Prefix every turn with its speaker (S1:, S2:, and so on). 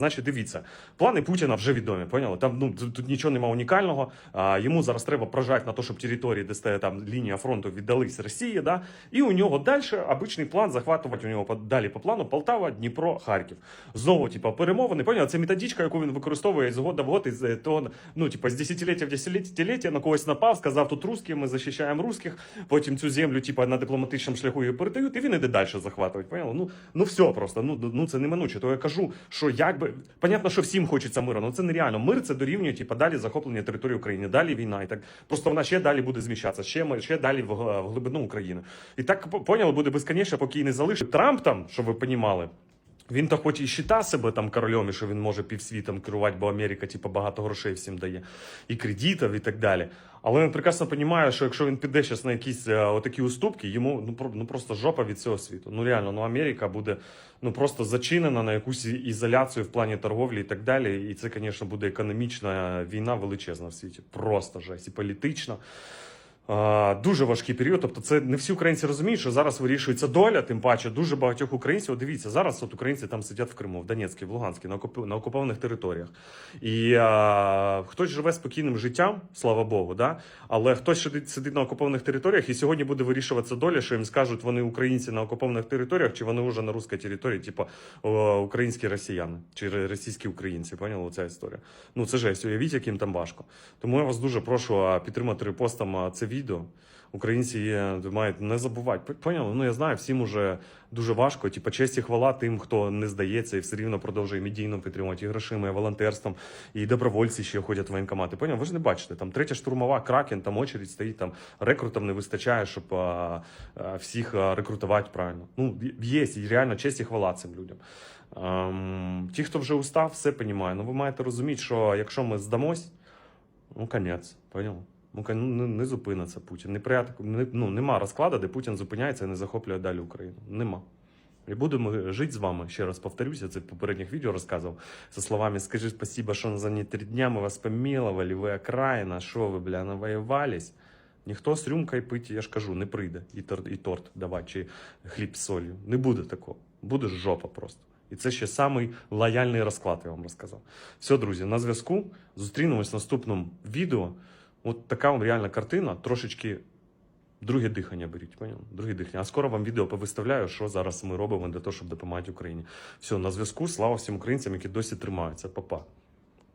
S1: Значить, дивіться, плани Путіна вже відомі. Поняли? Там ну тут нічого немає унікального. А, йому зараз треба прожати на те, щоб території, де стоїть там лінія фронту, віддались Росії. Да? І у нього далі обичний план захватувати у нього далі по плану Полтава, Дніпро, Харків. Знову, типу, перемовини. Поняли? Це методичка, яку він використовує з года в год, із е, того, ну, типу, з десятиліття в десятиліття на когось напав, сказав, тут русські, ми захищаємо русських. Потім цю землю, типу, на дипломатичному шляху її передають, і він іде далі захватувати. Поняли? Ну, ну все просто. Ну, ну це неминуче. То я кажу, що якби понятно, що всім хочеться миру, але це нереально. Мир це дорівнює, типу, далі захоплення території України, далі війна. І так просто вона ще далі буде зміщатися, ще ще далі в, глибину України. І так поняли, буде безконечно, поки не залишить Трамп там, щоб ви понімали. Він то хоч і щита себе там королем, і що він може півсвітом керувати, бо Америка, типу, багато грошей всім дає, і кредитів, і так далі. Але він прекрасно розуміє, що якщо він піде зараз на якісь е, отакі уступки, йому ну, ну просто жопа від цього світу. Ну реально, ну Америка буде ну просто зачинена на якусь ізоляцію в плані торговлі і так далі. І це, звісно, буде економічна війна величезна в світі. Просто жесть і політична. Дуже важкий період. Тобто, це не всі українці розуміють, що зараз вирішується доля. Тим паче, дуже багатьох українців. Дивіться, зараз от українці там сидять в Криму, в Донецькій, в Луганській, на, окуп... на окупованих територіях. І а, хтось живе спокійним життям, слава Богу, да? але хтось сидить на окупованих територіях, і сьогодні буде вирішуватися доля, що їм скажуть, вони українці на окупованих територіях, чи вони вже на русській території, типу українські росіяни, чи російські українці. Поняли оця історія? Ну це жесть. Уявіть, яким там важко. Тому я вас дуже прошу підтримати репостом це відео. Українці є, мають не забувати. Поняли? Ну я знаю, всім уже дуже важко. Типа честь і хвала тим, хто не здається і все рівно продовжує медійно підтримувати і грошима, і волонтерством, і добровольці ще ходять в воєнкомати. Поняв? Ви ж не бачите, там третя штурмова кракен, там очередь стоїть, там рекрутам не вистачає, щоб а, а, всіх рекрутувати правильно. Ну, є, і реально честь і хвала цим людям. Ем, ті, хто вже устав, все понімає. Ну ви маєте розуміти, що якщо ми здамось, ну конець, поняв? Ну, ну, не, зупиниться Путін. Не, ну, нема розкладу, де Путін зупиняється і не захоплює далі Україну. Нема. І будемо жити з вами. Ще раз повторюся, це в попередніх відео розказував. Со словами «Скажи спасибо, що за не три дня ми вас помилували, ви окраїна, що ви, бля, навоювались?» Ніхто з рюмкою пити, я ж кажу, не прийде. І торт, і торт давати, чи хліб з солью. Не буде такого. Буде жопа просто. І це ще самий лояльний розклад, я вам розказав. Все, друзі, на зв'язку. Зустрінемось в наступному відео. От така вам реальна картина, трошечки друге дихання беріть, Понял? Друге дихання. А скоро вам відео повиставляю, що зараз ми робимо для того, щоб допомагати Україні. Все, на зв'язку. Слава всім українцям, які досі тримаються. Па-па.